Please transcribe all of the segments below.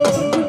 અરે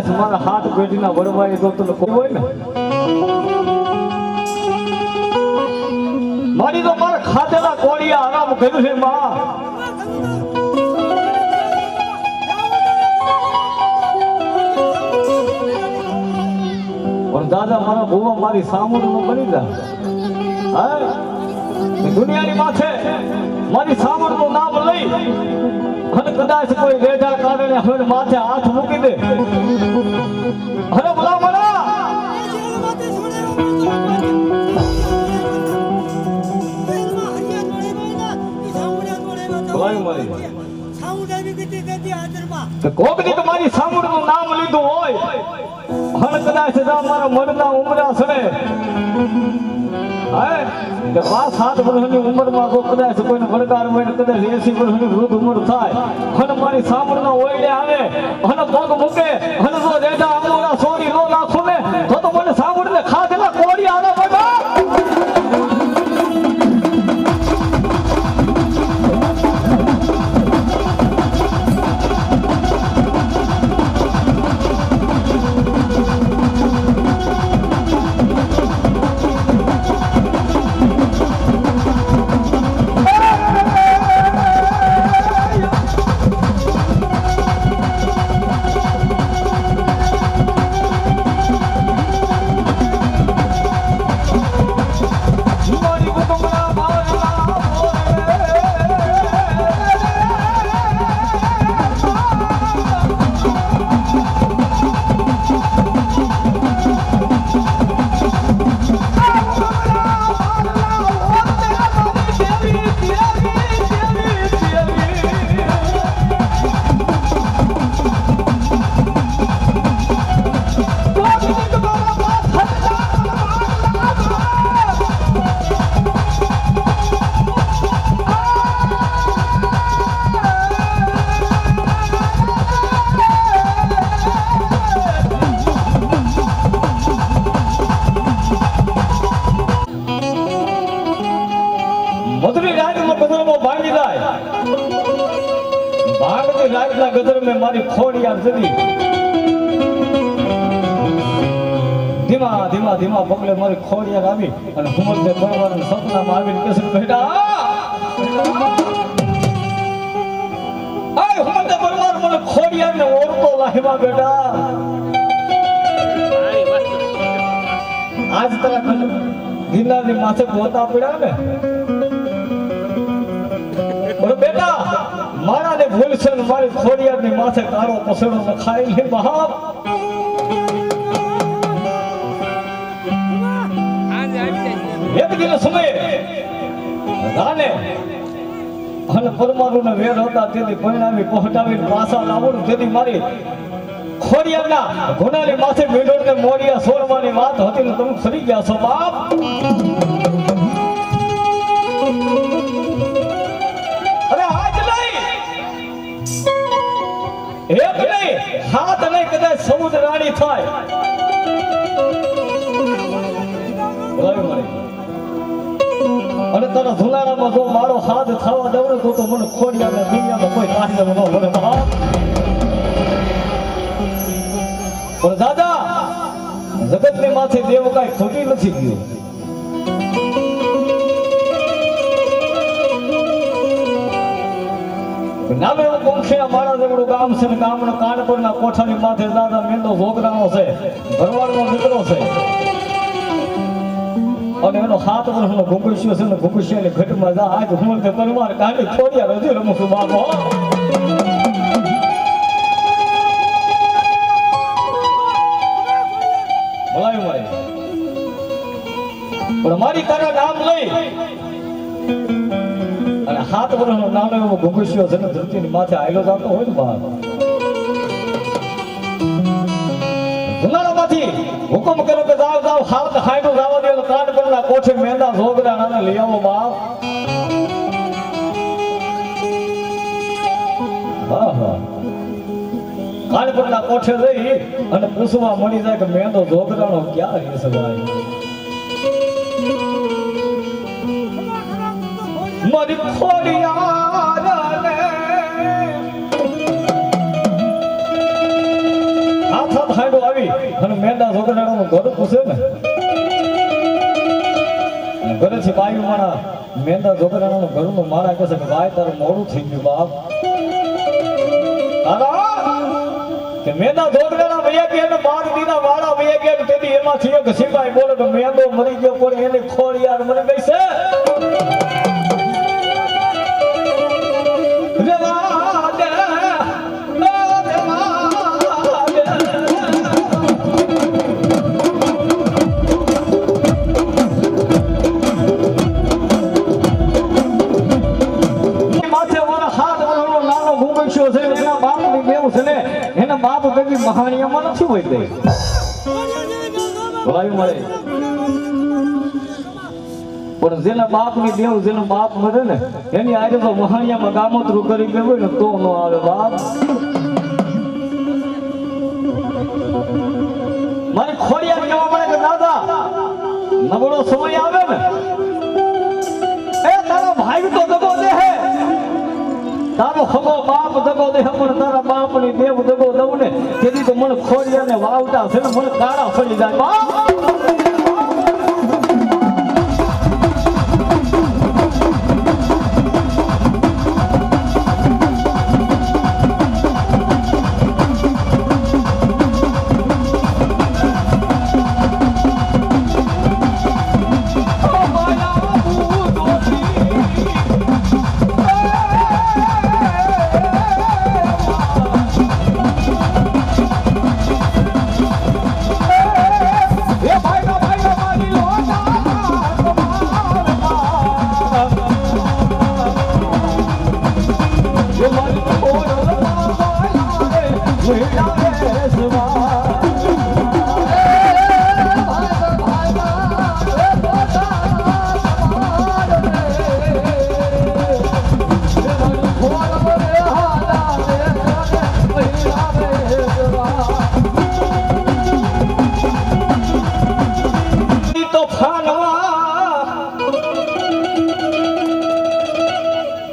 કદાચ મારા હાથ પેઢીના વડવાએ તો તને હોય ને. મારી તો મારા ખાધેલા કોળિયા આરામ કર્યું છે, માં. પણ દાદા, મારા ભૂવા મારી સામુડ નો બની જા. હા? દુનિયાની માથે મારી સામુડનું નામ લઈ અને કદાચ કોઈ રેઢા કારણે હવે માથે હાથ મૂકી દે. અરે બોલા બોલા કોક તમારી સામું નું નામ લીધું હોય. હણ કદાચ મારા મનના ઉમરા સડે હે? કે પાંચ સાત વર્ષની ઉંમરમાં કોઈ કદાચ કોઈને વળગાર હોય ને કદાચ એસી વર્ષની વૃદ્ધ ઉંમર થાય અને મારી સાંભળના ઓયડે આવે અને પગ મૂકે અને જો રેડા અમોરા સોરી ને મારી ખોડિયાર જતી ધીમા ધીમા ધીમા પગલે મારી ખોડિયાર આવી અને હુમલને ભરવાના સપનામાં આવીને કહેશે, બેટા મને ખોડિયારને ઓળખો લાહેવા બેટા. આજ તારા ગિરનારની માથે પોતા પડ્યા ને. બેટા મારા ને ભૂલ છે ને મારી ખોડિયારની માથે કાળો પસેડો ખાઈ લે બાપ રાને અને પરમાણુને વેર હતા તેથી પરિણામી પહોંચાવીને પાછા લાવવાનું તેથી મારી ખોડિયારના ઘોડાની માથે મેઢોળને મોડિયા સોરવાની વાત હતી ને તમે ફરી ગયા છો બાપ. હાથ નહીં, કદાચ સમુદ્ર રાણી થાય. અને તારા ધુલાડામાં જો મારો હાથ થવા દઉં તો મને ખોડિયાને દુનિયામાં કોઈ કાઢી ન ભરે પણ દાદા, જગતની માથે દેવ કાંઈ ખોટી નથી ગયું. નામે એવું પંખીના મારા જેવડું ગામ છે ગામના કાનપુરના કોઠાની માથે દાદા મેંદો ભોગરાનો છે. ભરવાડનો દીકરો છે. અને એનો હાથ વર્ષનો ભૂકુશિયો છે ને ભૂકુશિયાની ઘટમાં જા, આજ હું તે પરમાર કાઢી છોડ્યા રજી રમું છું બાપો. ભલાયું ભાઈ પણ મારી તારા નામ લઈ. હાથ વર્ષનો નાનો એવો ભૂકુશિયો જેને ધરતીની માથે આયલો જતો હોય ને બહાર જુનાળામાંથી હુકમ કર્યો કે જાવ જાવ, હાથ ખાઈનું જવા દે કાન પરના કોઠે મેંદા જોગડા નાના લઈ આવો બાપ કાન પરના કોઠે જઈ અને પૂછવા મળી જાય કે મેંદો જોગડાનો ક્યાં રહેશે ભાઈ મેંદા નું ઘર પૂછે ને. ઘરેથી બાયું મારા મેંદા છોકરાનું ઘરનું મારા કહે છે કે ભાઈ, તારું મોડું થઈ ગયું, બાપ. તારા કે મેંદા છોકરાના વૈયા કે એને બાર દીના વાળા વૈયા કે તેથી એમાંથી એક સિપાઈ બોલે કે મેંદો મરી ગયો, પણ એની યાર મને ગઈ હોય ગઈ બોલાવી મળે. પણ જેના બાપની દેવ, જેનો બાપ મળે ને, એની આજે તો વહાણિયામાં ગામોતરું કરી ગયું હોય ને, તો નો આવે બાપ. મારી ખોડિયા કહેવા મળે કે, દાદા, નબળો સમય આવે ને તારો હગો બાપ દગો દે, હમણ તારા બાપની દેવ દગો દઉં ને. તેથી તો મને ખોડિયાને વાવતા છે ને મને કાળા ફરી જાય. બાપ!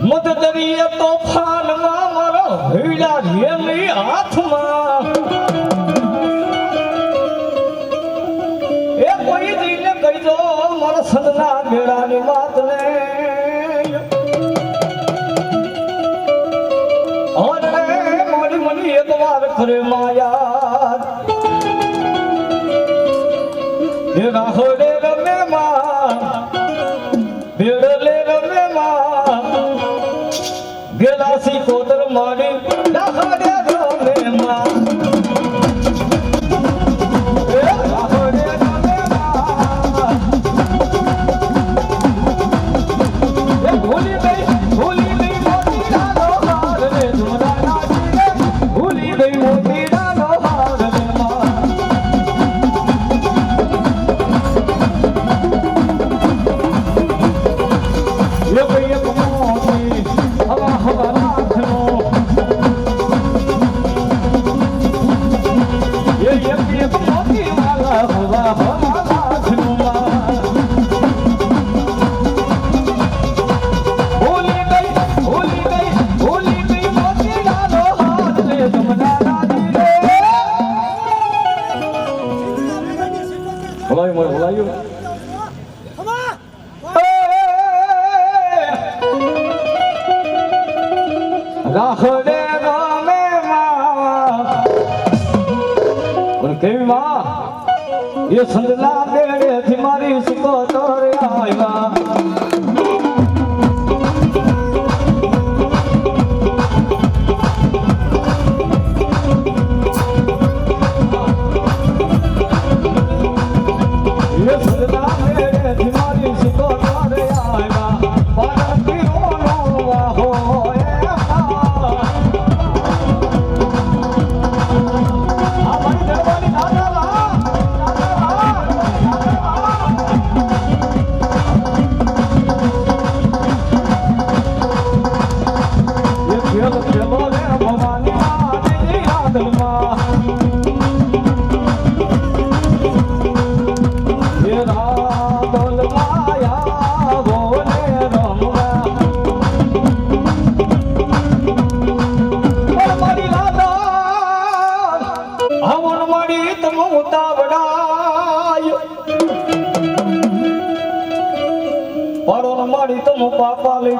મદદરીએ તોફાનમાં મારો હીડા એમની હાથમાં. એ કોઈ દિને કહી દો મારા સદના મેળાની વાતને. ને મારી મની એક વાર કરે માયા. એ ખોતર માડે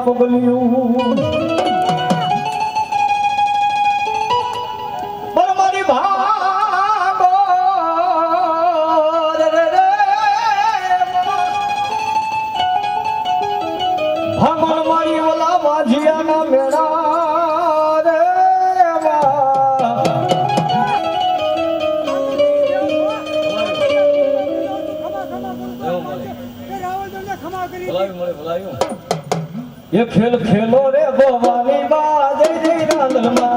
Apogoli ये खेल खेलो रे गोवाली बाजे दी रांदल मा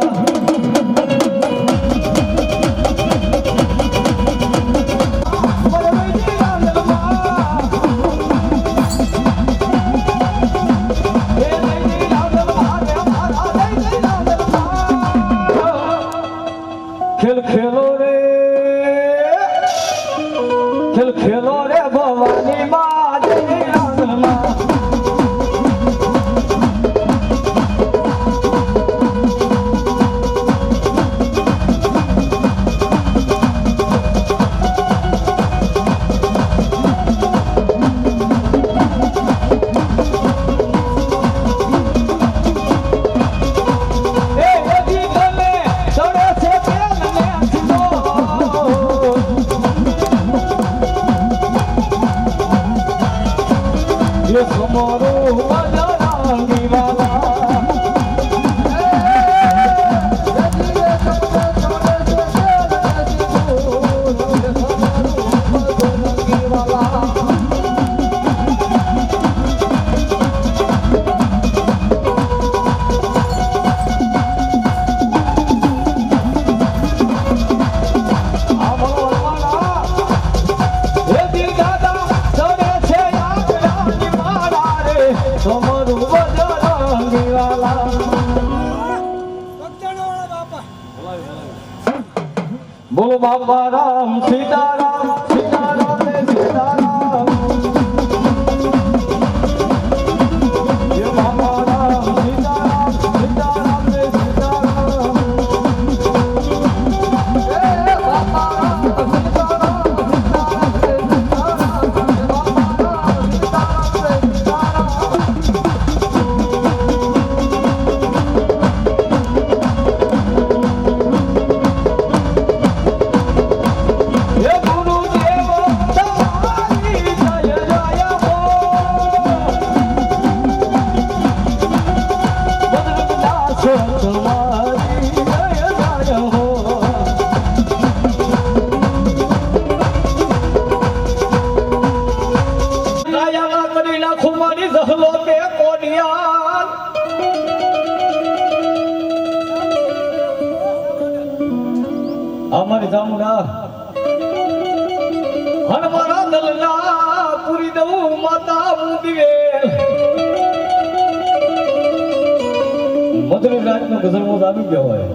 મધુરી રાતનો ગઝલ આવી ગયો હોય.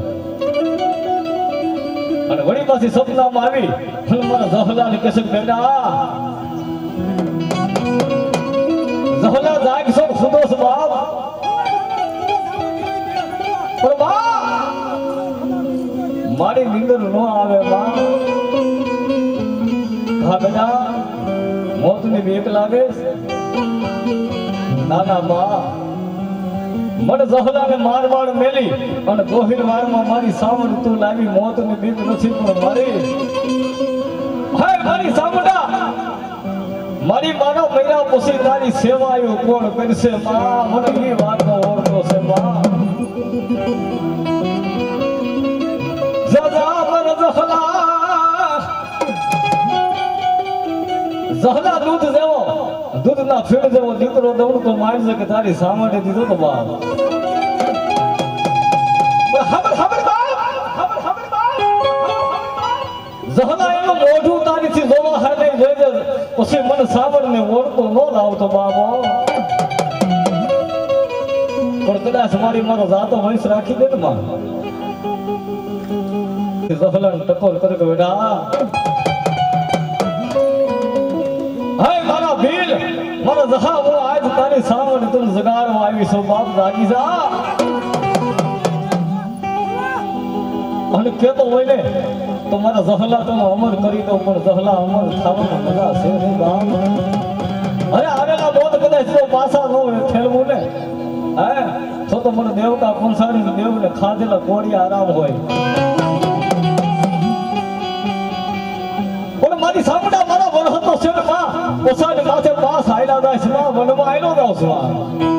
અને વળી પાછી સપનામાં આવી અને મારા જહલાને કહેશે બેટા જહલા જાગ છો સુદોષ બાપ મારી નીંદર ન આવે બા. હા બેટા, મોતની બીક લાગે છે? ના ના બા. મને જહલાને માર માર મેલી અને ગોહિલ વારમાં મારી સાવણ તું લાવી મોતની બીક નથી પણ મારી. હાય મારી સામડા! મારી માનો મહિના પછી તારી સેવાયો કોણ કરશે? મા મને એ વાતનો ઓળખો છે મા. જહલા દૂધ જેવો દૂધના ફેર જવો દીકરો દઉં તો મારી શકે તારી સામે દીધો તો બાપ. મોઢું તારીથી જોવા હારે પછી મને સાવરને ઓળખો ન લાવતો બાબો પણ કદાચ મારી મારો જાતો વંશ રાખી દે ને માં જહલાને ટકોર કરે કે બેટા બાપ જાગી જા. અને કેતો હોય ને તો મારા જહલા તને અમર કરી દો પણ જહલા અમર થવાનો મજા છે નહીં ગામ. અરે આવેલા મોત કદાચ જો પાછા નો ઠેલવું ને, હે? તો તો મને દેવતા કોણસાડીને દેવને ખાધેલા કોડિયા આરામ હોય. પણ મારી સામડા મારા વરહતો છે ને માં ઓસાને માથે પાસ આયલા છે માં વનમાં આયલો છું માં